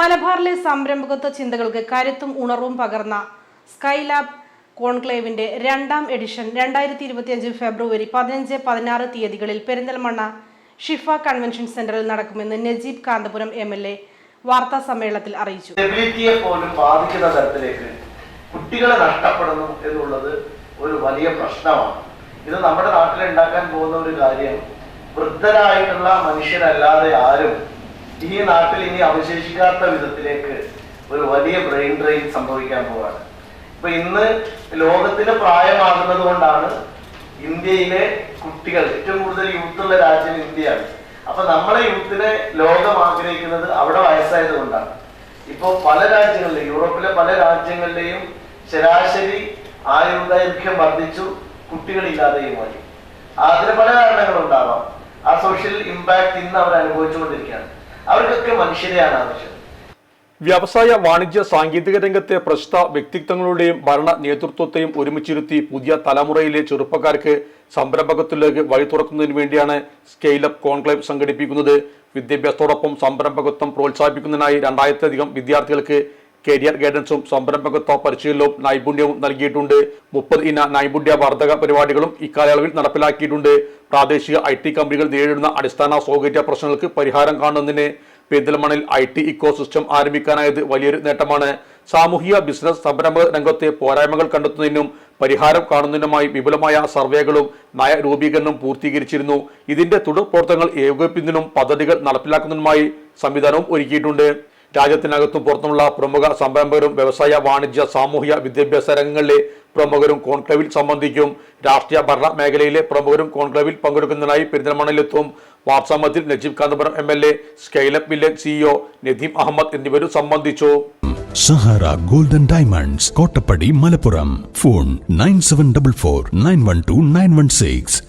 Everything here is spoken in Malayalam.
മലബാറിലെ സംരംഭകത്വ ചിന്തകൾക്ക് കരുത്തും ഉണർവും പകർന്ന സ്കൈലാബ് കോൺക്ലേവിന്റെ രണ്ടാം എഡിഷൻ രണ്ടായിരത്തി ഇരുപത്തിയഞ്ച് ഫെബ്രുവരി പതിനഞ്ച് പതിനാറ് തീയതികളിൽ പെരിന്തൽമണ്ണ ഷിഫ കൺവെൻഷൻ സെന്ററിൽ നടക്കുമെന്ന് Najeeb Kanthapuram M L A വാർത്താ സമ്മേളനത്തിൽ അറിയിച്ചു. സ്റ്റെബിലിറ്റിയെ പോലും ബാധിക്കുന്ന തരത്തിലേക്ക് കുട്ടികളെ നഷ്ടപ്പെടുന്നു എന്നുള്ളത് ഒരു വലിയ പ്രശ്നമാണ്. ഇത് നമ്മുടെ നാട്ടിൽ ഉണ്ടാക്കാൻ പോകുന്ന ഒരു കാര്യം വൃദ്ധരായിട്ടുള്ള മനുഷ്യരല്ലാതെ ആരും ഈ നാട്ടിൽ ഇനി അവശേഷിക്കാത്ത വിധത്തിലേക്ക് ഒരു വലിയ ബ്രെയിൻ ഡ്രെയിൻ സംഭവിക്കാൻ പോവാണ്. ഇപ്പൊ ഇന്ന് ലോകത്തിന് പ്രായമാകുന്നത് കൊണ്ടാണ് ഇന്ത്യയിലെ കുട്ടികൾ ഏറ്റവും കൂടുതൽ യൂത്തുള്ള രാജ്യം ഇന്ത്യയാണ്. അപ്പൊ നമ്മളെ യൂത്തിനെ ലോകം ആഗ്രഹിക്കുന്നത് അവിടെ വയസ്സായത് കൊണ്ടാണ്. ഇപ്പോ പല രാജ്യങ്ങളിലും യൂറോപ്പിലെ പല രാജ്യങ്ങളിലെയും ശരാശരി ആയുർദൈർഘ്യം വർദ്ധിച്ചു കുട്ടികളില്ലാതെയുമായി അതിന് പല കാരണങ്ങളുണ്ടാവാം. ആ സോഷ്യൽ ഇമ്പാക്ട് ഇന്ന് അവർ അനുഭവിച്ചുകൊണ്ടിരിക്കുകയാണ് അവർക്കൊക്കെ മനുഷ്യരെയാണ് ആവശ്യം വ്യവസായ വാണിജ്യ സാങ്കേതിക രംഗത്തെ പ്രശസ്ത വ്യക്തിത്വങ്ങളുടെയും ഭരണ നേതൃത്വത്തെയും ഒരുമിച്ചിരുത്തി പുതിയ തലമുറയിലെ ചെറുപ്പക്കാർക്ക് സംരംഭകത്വത്തിലേക്ക് വഴി തുറക്കുന്നതിന് വേണ്ടിയാണ് സ്കെയിലപ്പ് കോൺക്ലേവ് സംഘടിപ്പിക്കുന്നത്. വിദ്യാഭ്യാസത്തോടൊപ്പം സംരംഭകത്വം പ്രോത്സാഹിപ്പിക്കുന്നതിനായി രണ്ടായിരത്തിലധികം വിദ്യാർത്ഥികൾക്ക് കരിയർ ഗൈഡൻസും സംരംഭകത്വ പരിശീലനവും നൈപുണ്യവും നൽകിയിട്ടുണ്ട്. മുപ്പത് ഇന നൈപുണ്യ വർധക പരിപാടികളും ഇക്കാലയളവിൽ നടപ്പിലാക്കിയിട്ടുണ്ട്. പ്രാദേശിക ഐ ടി കമ്പനികൾ നേരിടുന്ന അടിസ്ഥാന സൗകര്യ പ്രശ്നങ്ങൾക്ക് പരിഹാരം കാണുന്നതിന് പെരിന്തൽമണ്ണിൽ ഐ ടി ഇക്കോസിസ്റ്റം ആരംഭിക്കാനായത് വലിയൊരു നേട്ടമാണ്. സാമൂഹിക ബിസിനസ് സംരംഭക രംഗത്തെ പോരായ്മകൾ കണ്ടെത്തുന്നതിനും പരിഹാരം കാണുന്നതിനുമായി വിപുലമായ സർവേകളും നയ രൂപീകരണവും പൂർത്തീകരിച്ചിരുന്നു. ഇതിന്റെ തുടർ പ്രവർത്തനങ്ങൾ ഏകോപിപ്പിക്കുന്നതിനും പദ്ധതികൾ നടപ്പിലാക്കുന്നതിനുമായി സംവിധാനവും ഒരുക്കിയിട്ടുണ്ട്. രാജ്യത്തിനകത്തും പുറത്തുമുള്ള പ്രമുഖ സംരംഭകരും വ്യവസായ വാണിജ്യ സാമൂഹ്യ വിദ്യാഭ്യാസ രംഗങ്ങളിലെ പ്രമുഖരും കോൺക്ലേവിൽ സംബന്ധിക്കും രാഷ്ട്രീയ ഭരണ മേഖലയിലെ പ്രമുഖരും കോൺക്ലേവിൽ പങ്കെടുക്കുന്നതിനായി പെരിന്തൽമണ്ണയിലെത്തും. വാട്സാമത്തിൽ Najeeb Kanthapuram M L A Scaleup Village CEO Nadeem Ahmed എന്നിവരും സംബന്ധിച്ചു. Sahara Golden Diamonds Kottappadi Malappuram. Phone nine seven double four nine one two nine one six.